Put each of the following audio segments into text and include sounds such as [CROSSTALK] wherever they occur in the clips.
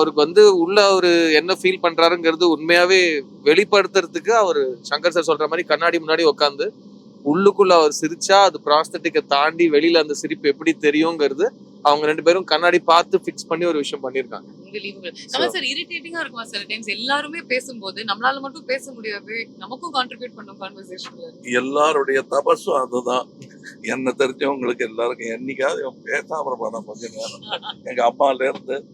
அவருக்கு வந்து உள்ள அவரு என்ன ஃபீல் பண்றாருங்கிறது உண்மையாவே வெளிப்படுத்துறதுக்கு அவர் சங்கர் சார் சொல்ற மாதிரி கண்ணாடி முன்னாடி உட்காந்து உள்ளுக்குள்ள அவர் சிரிச்சா அது ப்ராஸ்தட்டிக்கை தாண்டி வெளியில அந்த சிரிப்பு எப்படி தெரியுங்கிறது அவங்க ரெண்டு பேரும் கண்ணாடி பார்த்து ஃபிக்ஸ் பண்ணி ஒரு விஷயம் பண்ணியிருக்காங்க Unbelievable. கமல் சார் இரிட்டேட்டிங்கா இருக்குமா சில டைம்ஸ் எல்லாருமே பேசும்போது நம்மளால மட்டும் பேச முடியாது நமக்கும் கான்ட்ரிபியூட் பண்ணும் கான்வர்சேஷன்ல எல்லாருடைய தபஸும் அதுதான். என்ன தெரிஞ்சவங்களுக்கு எல்லாருக்கும் என்னைக்காவது இவன் பேசாம இருப்பான் கொஞ்ச நேரம். எங்க அம்மால இருந்து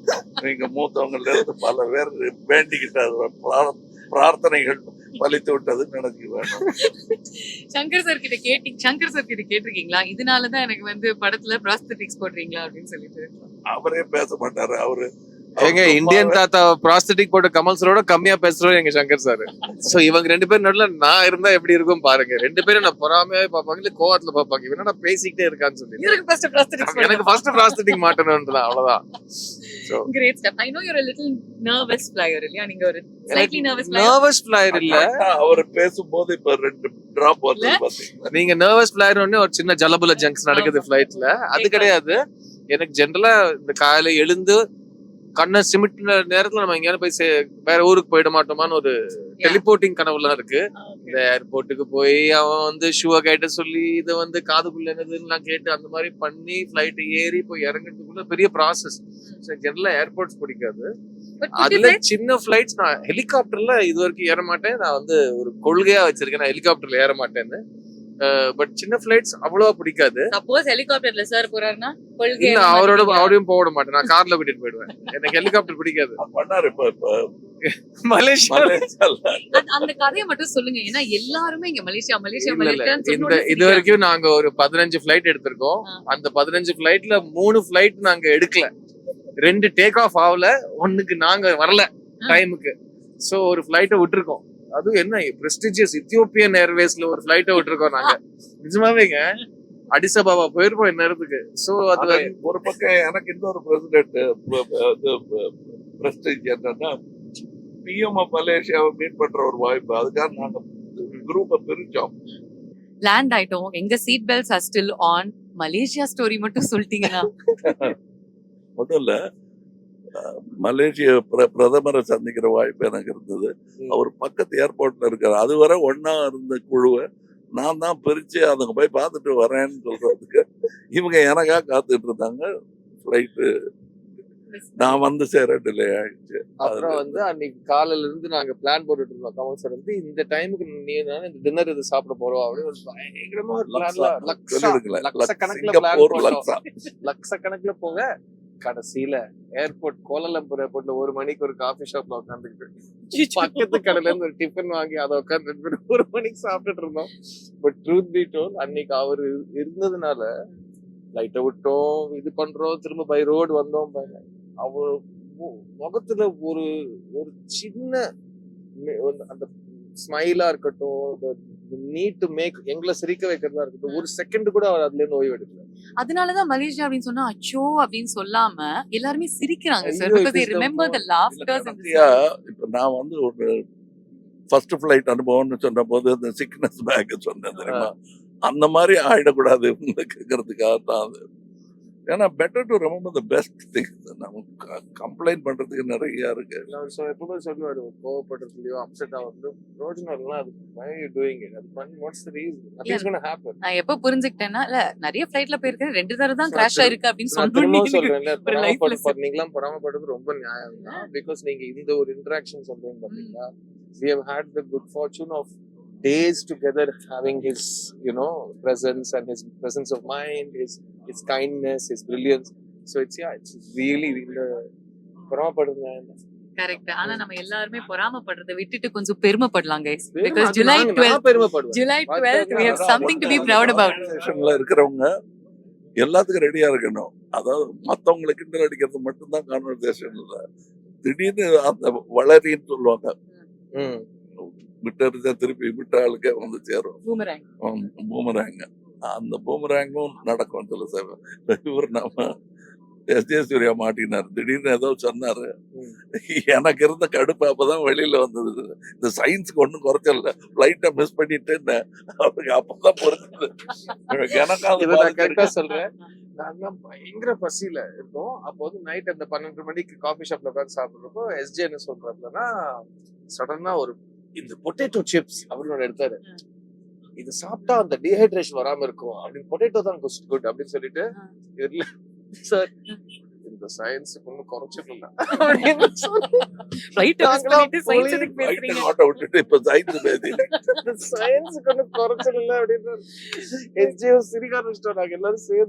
எங்க மூத்தவங்கல இருந்து பல பேர் வேண்டிக்கிட்டாரு. பிரார்த்த- பிரார்த்தனைகள் பலித்து விட்டதுன்னு வேணும். சங்கர் சார் கிட்ட கேட்டி சங்கர் சார் கிட்ட கேட்டிருக்கீங்களா? இதனாலதான் எனக்கு வந்து படத்துல ப்ராஸ்தட்டிக்ஸ் போடுறீங்களா அப்படின்னு சொல்லிட்டு. அவரே பேச மாட்டாரு. அவரு ஏங்க இந்தியன் தாத்தா ப்ராஸ்தட்டிக் போட்ட கமல் சரோட கம்மியா பேசுறோம் எங்க சங்கர் சார் சோ இவங்க ரெண்டு பேரும் நடுல நான் இருந்தா எப்படி இருக்கும் பாருங்க. ரெண்டு பேரும் நான் பொறாமையாவே பார்ப்பாங்க இல்ல கோவத்துல பார்ப்பாங்க. இவன் நான் பேசிக்கிட்டே இருக்கான்னு சொல்லி. எனக்கு ஃபர்ஸ்ட் ப்ராஸ்தட்டிக் மாட்டணும்ன்றதான் அவ்வளவுதான். Great step I know you're little nervous flyer இல்லையா? நீங்க ஒரு slightly nervous flyer nervous flyer இல்ல. அவர் பேசும்போது இப்ப ரெண்டு டிராப் வருது இல்ல? பாத்தீங்களா நீங்க நர்வஸ் ஃபிளையர் ஒண்ணு ஒரு சின்ன ஜலபுல ஜங்க்ஸ் நடக்குது. ஃபிளைட்ல அது கிடையாது. எனக்கு ஜென்ரலா இந்த காலையில எழுந்து கண்ணை சிமிட்டின நேரத்துல நம்ம எங்கேயாவது போய் சே- வேற ஊருக்கு போயிட மாட்டோமான்னு ஒரு டெலிபோர்ட்டிங் கனவுலாம் இருக்கு. இந்த ஏர்போர்ட்டுக்கு போய் அவன் வந்து ஷூவை கேட்ட சொல்லி இதை வந்து காதுக்குள்ள என்னதுன்னு கேட்டு அந்த மாதிரி பண்ணி ஃபிளைட் ஏறி போய் இறங்குறதுக்குள்ள பெரிய ப்ராசஸ் ஜெனரலா ஏர்போர்ட்ஸ் பிடிக்காது. அதுல சின்ன ஃபிளைட்ஸ் நான் ஹெலிகாப்டர்ல இது வரைக்கும் ஏற மாட்டேன். நான் வந்து ஒரு கொள்கையா வச்சிருக்கேன். நான் ஹெலிகாப்டர்ல ஏற மாட்டேன்னு. பட் சின்ன ஃபிளைட்ஸ் அவ்வளவா பிடிக்காது. சப்போஸ் ஹெலிகாப்டர்ல சார் போறாருன்னா அவரோட? அவரையும் போக விட மாட்டேன். நான் கார்ல கூட்டிட்டு போயிடுவேன். எனக்கு ஹெலிகாப்டர் பிடிக்காது. பண்ணாரு இப்ப இப்ப மலேசியா. அந்த- கதையை மட்டும் சொல்லுங்க. ஏன்னா எல்லாருமே இங்க மலேசியா மலேசியா இந்த இது வரைக்கும் நாங்க ஒரு பதினஞ்சு ஃபிளைட் எடுத்திருக்கோம். அந்த பதினஞ்சு ஃபிளைட்ல மூணு ஃபிளைட் நாங்க எடுக்கல. ரெண்டு டேக் ஆஃப் ஆகல. ஒண்ணுக்கு நாங்க வரல. டைமுக்கு சோ ஒரு ஃபிளைட்டை விட்டுருக்கோம். அதுவும் என்ன பிரஸ்டிஜியஸ் இத்தியோப்பியன் ஏர்வேஸ்ல ஒரு ஃபிளைட்டை விட்டுருக்கோம் நாங்க. நிஜமாவேங்க அடிசபாபா போயிருப்போம் இந்நேரத்துக்கு. சோ அது அது ஒரு பக்கம் எனக்கு இன்னொரு பிரசிடென்ட் பிரஸ்டேஜ் என்னன்னா பிஎம் மலேசியாவை மீட் பண்ற ஒரு வாய்ப்பு. அதுக்காக நாங்க குரூப்பை பிரிச்சோம். லேண்ட் ஆயிட்டோம். எங்க seat belts are still on Malaysia story மட்டும் சொல்லிட்டீங்கன்னா [LAUGHS] ஒன்றும் இல்ல. மலேசிய பிர- பிரதமரை சந்திக்கிற வாய்ப்பு எனக்கு இருந்தது. அவர் பக்கத்து ஏர்போர்ட்ல இருக்காரு. அதுவரை ஒண்ணா இருந்த குழுவை நான் தான் பிரிச்சு அதுங்க போய் பார்த்துட்டு வரேன்னு சொல்றதுக்கு இவங்க எனக்கா காத்துட்டு இருந்தாங்க. ஃப்ளைட்டு நான் வந்து சேர டிலே ஆயிடுச்சு. அப்புறம் வந்து அன்னைக்கு காலையில இருந்து நாங்க பிளான் போட்டுட்டு இருந்தோம். கமல் சார் வந்து இந்த டைமுக்கு நீ இந்த டின்னர் இது சாப்பிட போறோம் அப்படின்னு ஒரு பயங்கரமா ஒரு பிளான்ல லக்ஸா. லட்சக்கணக்குல போக கடைசியில ஏர்போர்ட் கோலாலம்பூர் ஏர்போர்ட்ல ஒரு மணிக்கு ஒரு காஃபி ஷாப்ல உட்காந்துக்கிட்டு பக்கத்து கடையில இருந்து ஒரு டிஃபன் வாங்கி அதை உட்காந்து ஒரு மணிக்கு சாப்பிட்டுட்டு இருந்தோம். பட் ட்ரூத் பி டோல் அன்னைக்கு அவர் இருந்ததுனால லைட்டை விட்டோம் இது பண்றோம் திரும்ப பை ரோடு வந்தோம் அவர் முகத்துல ஒரு ஒரு சின்ன அந்த ஸ்மைலா இருக்கட்டும் நீட் டு மேக் எங்களை சிரிக்க வைக்கிறதா இருக்கட்டும் ஒரு செகண்ட் கூட அவர் அதுல இருந்து ஓய்வு எடுக்கல அதனாலதான் மலேசியா அப்படின்னு சொன்னா அச்சோ அப்படின்னு சொல்லாம எல்லாருமே சிரிக்கிறாங்க sir because remember the laughters இப்ப நான் வந்து ஒரு ஃபர்ஸ்ட் ஃபிளைட் அனுபவம்னு சொன்ன போது இந்த சிக்னஸ் பேக் சொன்னேன் தெரியுமா? அந்த மாதிரி ஆயிடக்கூடாது கேட்கறதுக்காக தான் அது. ஏன்னா better to remember the best thing நமக்கு கம்ப்ளைண்ட் பண்றதுக்கு நிறைய இருக்கு. நான் எப்பவுமே சொல்லுவாரு கோவப்படுறதுலயோ அப்செட் ஆகுறதுலயோ ரோஜனா அது why are you doing it? அது பண்ணி what's the reason gonna happen நான் எப்ப புரிஞ்சுக்கிட்டேன்னா இல்ல நிறைய ஃபிளைட்ல போயிருக்கேன் ரெண்டு தடவை தான் கிராஷ் ஆயிருக்கு அப்படின்னு lesson. நீங்களாம் பொறாமப்படுறது ரொம்ப நியாயம் தான் பிகாஸ் நீங்க இந்த ஒரு இன்டராக்ஷன் சொல்றீங்க பாத்தீங்களா? we have had the good fortune of days together having his you know presence and his presence of mind his his kindness his brilliance. So it's yeah it's really இந்த பொறாமப்படுங்க correct ஆனா நம்ம எல்லாருமே பொறாமப்படுறதை விட்டுட்டு கொஞ்சம் பெருமைப்படலாம் கைஸ் பெருமை- because July நான் நான் 12 பெருமைப்படுவேன். July 12th we have something to be proud about. இருக்கிறவங்க எல்லாத்துக்கும் ரெடியா இருக்கணும். அதாவது மத்தவங்களை கிண்டல் அடிக்கிறது மட்டும்தான் கான்வர்சேஷன் இல்ல திடீர்னு அந்த வளரின்னு சொல்லுவாங்க. விட்டு திருப்பி விட்ட ஆளுக்கே வந்து சேரும். Boomerang. பூமராங்க அந்த பூமராங்கும் நடக்கும் சில சமயம். இவர் நம்ம எஸ் ஜே சூர்யா மாட்டினார். திடீர்னு ஏதோ சொன்னாரு. எனக்கு இருந்த கடுப்பு அப்பதான் வெளியில வந்தது. இந்த சயின்ஸ்க்கு ஒண்ணும் குறைச்சல ஃபிளைட்டை மிஸ் பண்ணிட்டு அவருக்கு அப்பதான் புரிஞ்சது. எனக்கு இதை நான் கரெக்டா பாதிச்சிருக்கு. சொல்றேன். நாங்கெல்லாம் பயங்கர பசியில இருந்தோம். அப்போ வந்து நைட் அந்த பன்னெண்டு மணிக்கு காஃபி ஷாப்ல உட்காந்து சாப்பிடுறப்போ எஸ்ஜே என்ன சொல்றாருன்னா சடனா ஒரு இந்த பொட்டேட்டோ சிப்ஸ் அப்படின்னு எடுத்தாரு. இது சாப்பிட்டா அந்த டீஹைட்ரேஷன் வராம இருக்கும். அப்படின்னு பொட்டேட்டோ தான் குட் அப்படின்னு சொல்லிட்டு இல்ல. சார் இந்த சயின்ஸுக்கு ஒன்றும் பேசுறீங்க. நோட்டை விட்டுட்டு இப்ப சயின்ஸ் பேசி. சயின்ஸுக்கு ஒன்றும் குறைச்சிடல அப்படின்னு எஸ்ஜே சிரிக்க ஆரம்பிச்சிட்டோம் நாங்க எல்லாரும் சேர்ந்து